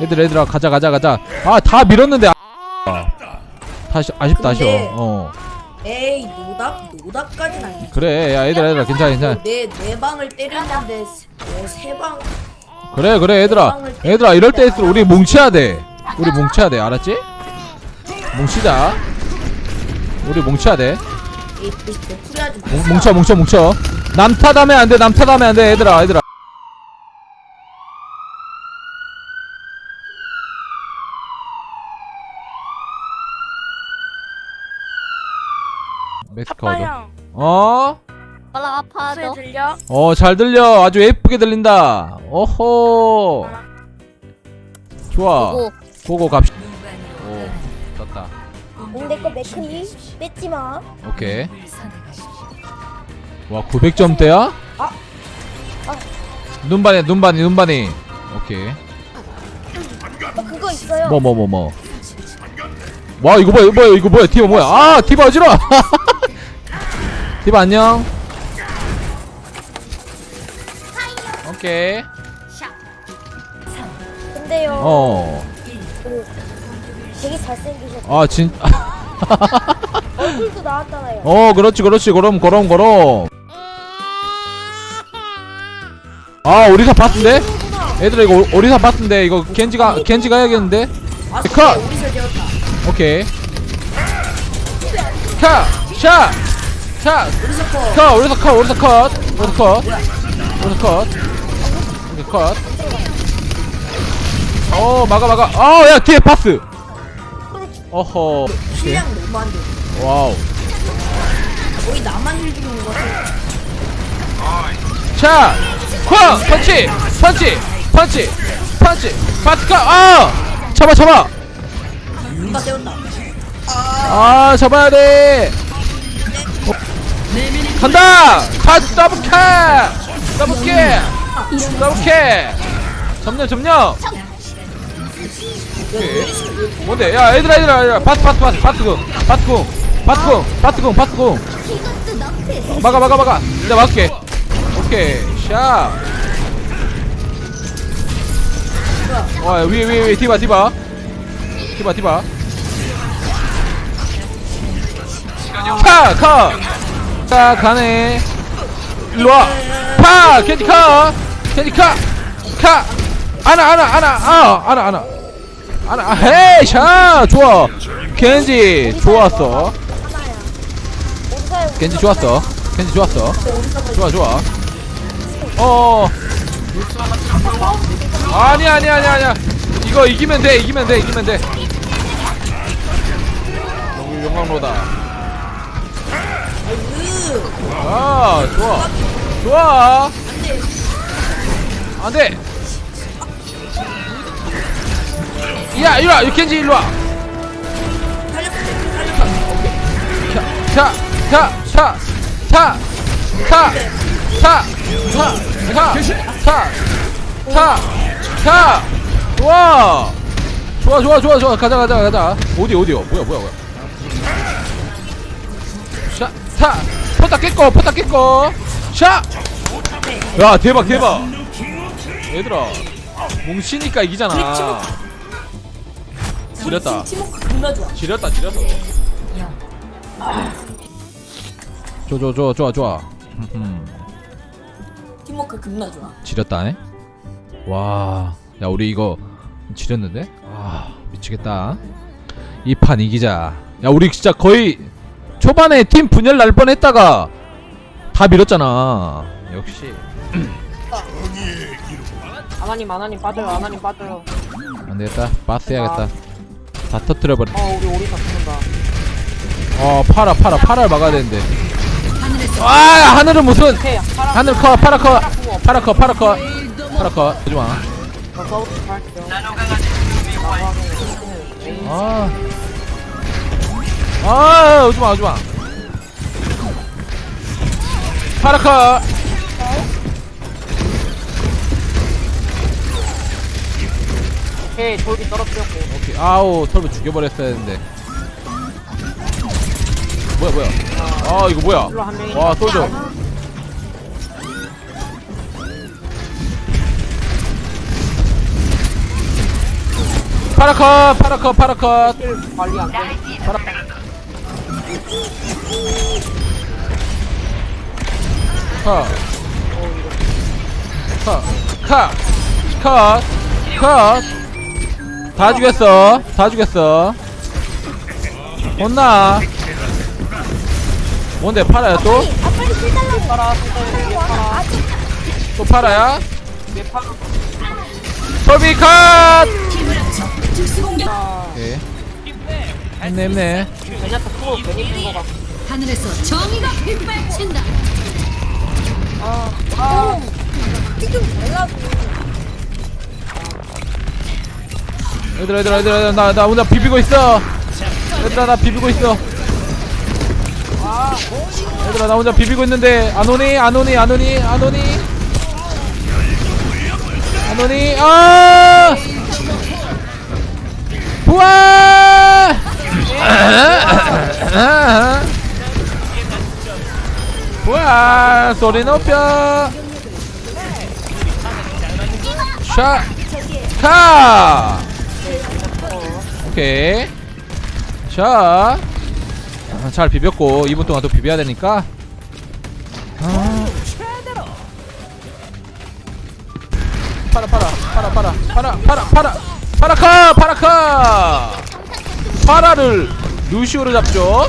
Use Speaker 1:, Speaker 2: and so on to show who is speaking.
Speaker 1: 얘들 얘들아 가자 가자 가자. 아 다 밀었는데 아, 다시 아쉽다 아쉬워. 어.
Speaker 2: 에이 노답 노답까지는 아니지.
Speaker 1: 그래 야 얘들아 얘들아 괜찮아 괜찮아.
Speaker 2: 내네 방을 때렸는데 세방.
Speaker 1: 그래 그래 얘들아. 얘들아 이럴 때일수록 우리 뭉쳐야 돼. 우리 뭉쳐야 돼 알았지? 뭉치자. 우리 뭉쳐야 돼.
Speaker 2: 이 풀이하지
Speaker 1: 뭉, 뭉쳐 뭉쳐 뭉쳐. 남 탓하면 안돼 남 탓하면 안돼 얘들아 얘들아
Speaker 3: 아빠형.
Speaker 1: 어?
Speaker 4: 빨라 아파
Speaker 3: 소리
Speaker 4: 너
Speaker 3: 들려?
Speaker 1: 어 잘 들려. 아주 예쁘게 들린다. 오호 좋아.
Speaker 4: 오
Speaker 1: 고고 갑시다 오 떴다.
Speaker 4: 근데 거 매크니 뺏지 마.
Speaker 1: 오케이. 와 900점대야?
Speaker 4: 아. 아.
Speaker 1: 눈반이 눈반이 눈반이. 오케이.
Speaker 4: 어, 그거 있어요.
Speaker 1: 뭐 뭐 뭐 뭐. 와 이거 뭐야 이거 뭐야 이거 뭐야? 티바 뭐야? 아 티바 어지러 티바 안녕. 오케이.
Speaker 4: 근데요.
Speaker 1: 어.
Speaker 4: 되게 잘생기셨고
Speaker 1: 어아 진
Speaker 4: 얼굴도 나왔잖아요.
Speaker 1: 어 그렇지 그렇지. 그럼 그럼 그럼. 아. 오리사 봤는데? 얘들아 이거 오- 오리사 봤는데? 이거 겐지가 겐지가 해야겠는데?
Speaker 2: 아
Speaker 1: 컷! 오케이. 컷 샷
Speaker 2: 서커
Speaker 1: 컷 오리사 컷 오리사 컷 오리사 컷 오리사 컷 오리사 컷 어, 막아, 막아. 아, 야, 뒤에 파스. 어허. 오케이.
Speaker 2: 실량 너무 안 돼.
Speaker 1: 와우.
Speaker 2: 거의 나만 힐 주는 거 같아.
Speaker 1: 자, 쾅! 펀치! 펀치! 펀치! 펀치! 파스카! 아! 잡아, 잡아!
Speaker 2: 누가 때렸다.
Speaker 1: 아, 잡아야 돼! 어. 간다! 파스 더블캐! 더블캐! 더블캐! 점령, 점령! 뭔데? 야, 얘들아, 얘들아, 얘들아. 파스, 파스, 파스, 파스궁! 파스궁! 파스궁! 파스궁! 파스궁! 어, 막아, 막아, 막아! 내가 막을게. 오케이, 샷! 와, 위에, 위에, 위에, 디바, 디바. 디바, 디바. 파! 카! 자, 가네. 일로와. 파! 캔디 카! 캔디 카! 카! 아나, 아나, 아나, 아! 아나, 아나. 아나, 아, 헤이! 샤! 좋아! 켄지! 좋았어. 켄지 좋았어. 켄지 좋았어. 좋아, 좋아. 어. 아니, 아니, 아니, 아니야. 이거 이기면 돼, 이기면 돼, 이기면 돼. 어, 용광로다. 아, 좋아. 좋아. 안 돼. 야, 이리 와. 켄지 일로 와. 자, 자, 자, 자, 자, 자, 자, 자, 자, 자, 자, 좋아, 좋아, 좋아, 좋아, 좋아, 가자, 가자, 가자. 어디, 어디요? 뭐야, 뭐야, 뭐야. 자, 자, 포탑 깼고, 포탑 깼고, 샤. 야, 대박, 대박. 얘들아, 뭉치니까 이기잖아. 지렸다. 지렸다 지렸어 좋아 좋아 좋아 좋아 좋아 음,
Speaker 2: 팀워크 겁나 좋아.
Speaker 1: 지렸다네 와야 우리 이거 지렸는데 와 미치겠다 이 판 이기자 야 우리 진짜 거의 초반에 팀 분열 날 뻔했다가 다 밀었잖아. 역시.
Speaker 5: 아나님 아나님 빠져요 아나님 빠져요.
Speaker 1: 안 되겠다. 바스 해야겠다. 다 터뜨려버려.
Speaker 5: 어 우리 오리사 죽는다.
Speaker 1: 어 팔아 팔아 팔아 막아야 되는데. 아 하늘은 무슨?
Speaker 5: 오케이 파라
Speaker 1: 하늘 커 파라 커. 파라 커 파라 커. 파라 커. 하지 마.
Speaker 5: 저 서브스 할게요.
Speaker 1: 아. 아, 오지마, 오지마. 파라카.
Speaker 5: 오케이 돌기 떨어뜨렸고
Speaker 1: 오케이. 아우, 털보 죽여버렸어야 했는데. 뭐야, 뭐야. 아, 이거 뭐야.
Speaker 5: 일로 한 명이
Speaker 1: 와, 쏘죠. 파라컷 파라컷 파라컷
Speaker 5: 관리 안 돼.
Speaker 1: 파라 컷 컷 컷 컷 컷 다 죽였어 다 죽였어 혼나 뭔데 팔아야 또?
Speaker 4: 아 빨리 달라고.
Speaker 5: 팔아, 팔아.
Speaker 1: 또 팔아야?
Speaker 5: 팔아.
Speaker 1: 솔비 컷! 오케이 힘내 힘내
Speaker 5: 프로 괜히 뜬거 같아.
Speaker 3: 하늘에서 정의가 빗발친다.
Speaker 4: 달라고.
Speaker 1: 얘들아 얘들아 얘들아 나, 나 오늘 비비고 있어 얘들아 나 비비고 있어 얘들아 나 혼자 비비고 있는데 안 오니 안 오니 안 오니 안 오니 안 오니 아 부활 어? 아, 와 소리 높여. 샷카. 오케이. 자잘 아, 비볐고 2분 동안 또 비벼야 되니까. 아. 팔아 팔아 팔아 팔아 팔아 팔아 팔아 파라카 파라카. 파라를 루시오로 잡죠.